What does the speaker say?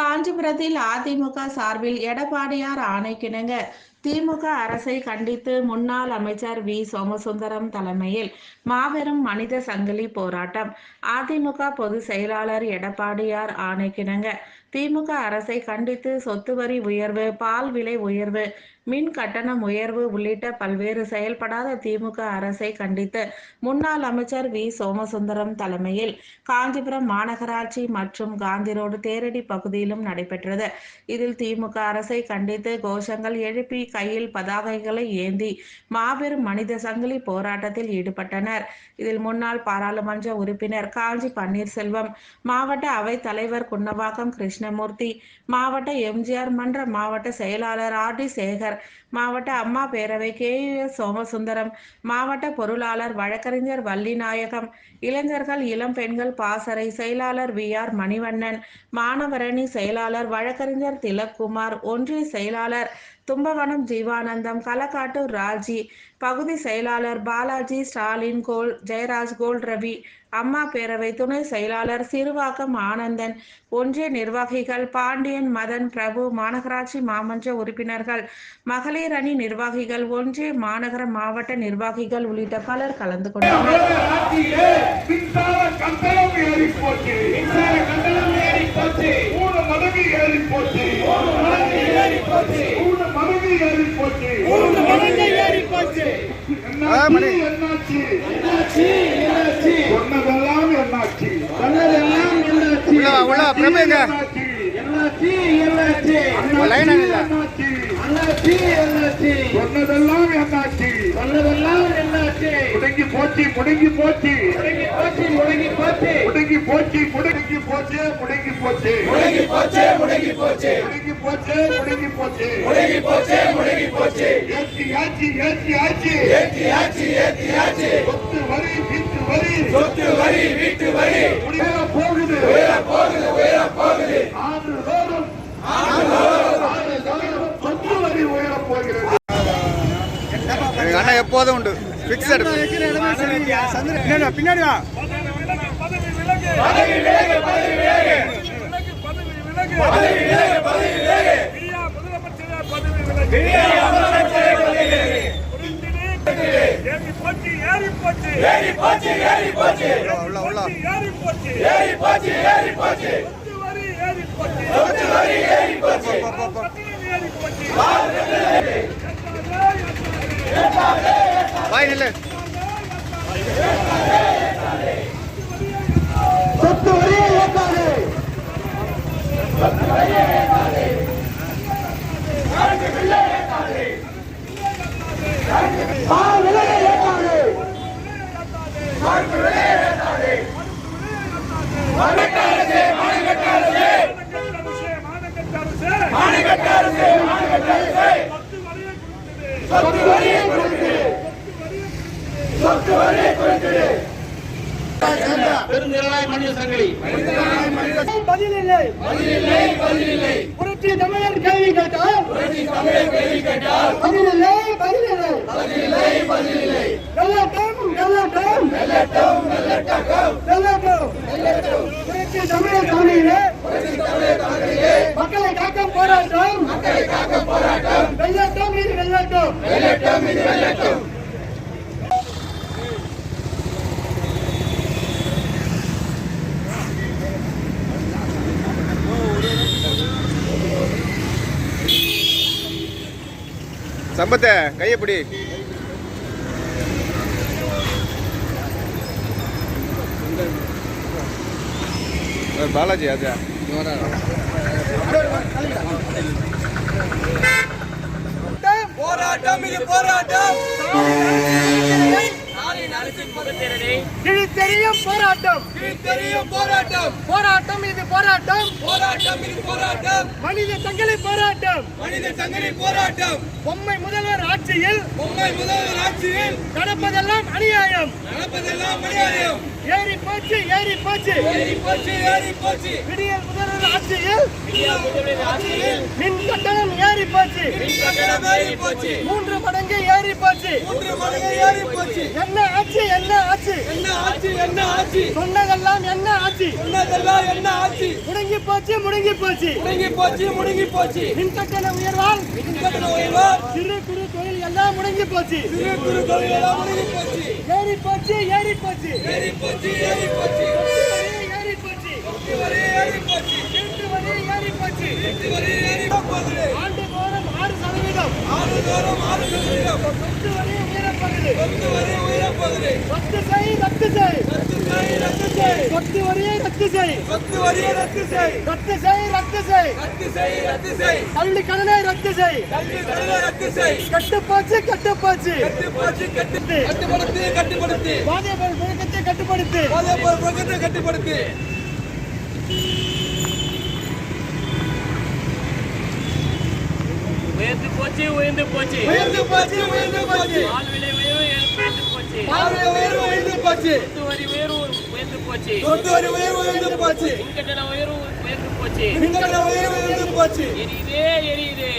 காஞ்சிபுரத்தில் அதிமுக சார்பில் எடப்பாடியார் ஆணைக்கிணங்க திமுக அரசை கண்டித்து முன்னாள் அமைச்சர் வி. சோமசுந்தரம் தலைமையில் மாபெரும் மனித சங்கிலி போராட்டம். அதிமுக பொதுச் செயலாளர் எடப்பாடியார் ஆணைக்கிணங்க. திமுக அரசை கண்டித்து சொத்து வரி உயர்வு பால் விலை உயர்வு மின் கட்டணம் உயர்வு உள்ளிட்ட பல்வேறு செயல்படாத திமுக அரசை கண்டித்து முன்னாள் அமைச்சர் வி. சோமசுந்தரம் தலைமையில் காஞ்சிபுரம் மாநகராட்சி மற்றும் காந்தி ரோடு தேரடி பகுதியிலும் நடைபெற்றது. இதில் திமுக அரசை கண்டித்து கோஷங்கள் எழுப்பி கையில் பதாகைகளை ஏந்தி மாபெரும் மனித சங்கிலி போராட்டத்தில் ஈடுபட்டனர். இதில் முன்னாள் பாராளுமன்ற உறுப்பினர் காஞ்சி பன்னீர்செல்வம் மாவட்ட அவை தலைவர் குன்னவாக்கம் கிருஷ்ணமூர்த்தி மாவட்ட எம்ஜிஆர் மன்ற மாவட்ட செயலாளர் ஆர் டி சேகர் மாவட்ட அம்மா பேரவை கே எஸ் சோமசுந்தரம் மாவட்ட பொருளாளர் வழக்கறிஞர் வள்ளிநாயகம் இளைஞர்கள் இளம் பெண்கள் பாசறை செயலாளர் வி ஆர் மணிவண்ணன் மாணவரணி செயலாளர் வழக்கறிஞர் திலக்குமார் ஒன்றிய செயலாளர் தும்பவனம் ஜீவானந்தம். களக்காட்டூர் ராஜி. பகுதி செயலாளர் பாலாஜி ஸ்டாலின் கோல் ஜெயராஜ் கோல் ரவி. அம்மா பேரவை துணை செயலாளர் சிறுவாக்கம் ஆனந்தன். ஒன்றிய நிர்வாகிகள் பாண்டியன் மதன் பிரபு மாநகராட்சி மாமன்ற உறுப்பினர்கள். மகளிர் அணி நிர்வாகிகள் ஒன்றிய மாநகர மாவட்ட நிர்வாகிகள் உள்ளிட்ட பலர் கலந்து கொண்டனர். ஏறி போச்சு மூணு மடங்கு ஏறி போச்சு மூணு மடங்கு ஏறி போச்சு என்னாச்சு? என்னாச்சு? என்னாச்சு? சொன்னதெல்லாம் என்னாச்சு? சொன்னதெல்லாம் என்னாச்சு? உள்ள உள்ள பிரபேங்க என்னாச்சு? என்னாச்சு? லைன் இல்லை என்னாச்சு? என்னாச்சு? சொன்னதெல்லாம் என்னாச்சு? சொன்னதெல்லாம் என்னாச்சு? முடங்கி போச்சு முடங்கி போச்சு. முடங்கி போச்சு முடங்கி போச்சு. முடங்கி போச்சு முடங்கி போச்சு முடங்கி போச்சு. முடங்கி போச்சு முடங்கி போச்சு. முடங்கி போச்சு முடங்கி போச்சு. முடங்கி போச்சு முடங்கி போச்சு. ஏத்தி ஆச்சி ஏத்தி ஆச்சி. ஏத்தி ஆச்சி ஏத்தி ஆச்சி. சொத்து வரி வீட்டு வரி. சொத்து வரி வீட்டு வரி. உயர போதும் உண்டு ஃபிக்ஸடு பின்னாடி வா. ஏறி போச்சு. ஏறி ஏறி போச்சு. ஏறி போச்சு. ஏறி போச்சு. ஏறி போச்சு. ஏறி போச்சு. சொத்து வரியை கொடுத்தது சொத்து வரியை கொடுத்தது பதிலில்லை பதிலில்லை பதிலில்லை புரட்சி தமிழர் கேள்வி கேட்டால் புரட்சி கேள்வி கேட்டால் பதிலில்லை பதிலில்லை பதிலில்லை பதிலில்லை வெள்ளட்டம் வெள்ளட்டம் வெள்ளட்டம் வெள்ளட்டம் வெள்ளட்டம் புரட்சி தமிழர் மக்களை காக்க போராட்டம் மக்களை காக்க போராட்டம் வெள்ளட்டம் இது வெள்ளட்டம் வெள்ளட்டம் இது வெள்ளட்டம் சம்பத்தை கை எப்படி பாலாஜி அது. போராட்டம் இது போராட்டம். இது தெரியும் போராட்டம். தெரியும் போராட்டம். போராட்டம் இது போராட்டம். போராட்டம் இது போராட்டம். மனித சங்கிலி போராட்டம். மனித சங்கிலி போராட்டம். பொம்மை முதல்வர் ஆட்சியில் பொம்மை முதல்வர் ஆட்சியில் நடப்பதெல்லாம் அநியாயம். நடப்பதெல்லாம் அநியாயம். ஏறி போச்சு ஏறி போச்சு. ஏறி போச்சு ஏறி போச்சு. விடியல் ஆட்சியில் மின் கட்டணம் ஏறி போச்சு மின் கட்டணம் ஏறி போச்சு மூன்று மடங்கு ஏறி போச்சு ஏறி போச்சு என்ன ஆச்சு என்ன ஆச்சு? ஆட்சி என்ன ஆட்சி என்ன ஆட்சி சொன்னதெல்லாம் என்ன ஆட்சி சொன்னதெல்லாம் என்ன ஆட்சி முடங்கி போச்சு முடங்கி போச்சு முடங்கி போச்சு முடங்கி போச்சு மின்கட்டண உயர்வால் மின்கட்டண உயர்வால் சிறு குறு தொழில் எல்லாம் முடங்கி போச்சு சிறு குறு தொழில் எல்லாம் முடங்கி போச்சு ஏறி போச்சு ஏறி போச்சு ஏறி போச்சு ஏறி போச்சு ஏறி போச்சு வீட்டு வரி ஏறி போச்சு வரி ஏறி போகுது ஆண்டுதோறும் ஆறு சதவீதம். ஆறு சதவீதம் சொத்து வரி சொத்து வரி ரத்து செய் ரத்து செய். ரத்து செய் ரத்து செய். சொத்து வரியை ரத்து செய். சொத்து வரியை ரத்து செய். ரத்து செய் ரத்து செய். ரத்து செய் ரத்து செய். கல்வி கடனை ரத்து செய். கல்வி கடனை ரத்து செய். கட்டுப்பாச்சு கட்டுப்பாச்சு. கட்டுப்பாட்டு கட்டு கட்டுப்படுத்து கட்டுப்படுத்து. பாதைகள் முழக்கத்தை கட்டுப்படுத்து. போதைப் கட்டுப்படுத்து. உயர்ந்து போச்சு உயர்ந்து போச்சு. உயர்ந்து போச்சு உயர்ந்து போச்சு. பால் விலை உயர்வு உயர்ந்து போச்சு. பார்வை உயர்வு உயர்ந்து போச்சு. சொத்து வரி உயர்வு உயர்ந்து போச்சு. சொத்து வரி உயர்வு உயர்ந்து போச்சு. மின்கட்டண உயர்வு உயர்ந்து போச்சு. மின்கட்டண உயர்வு உயர்ந்து போச்சு. எரியுதே எரியுதே.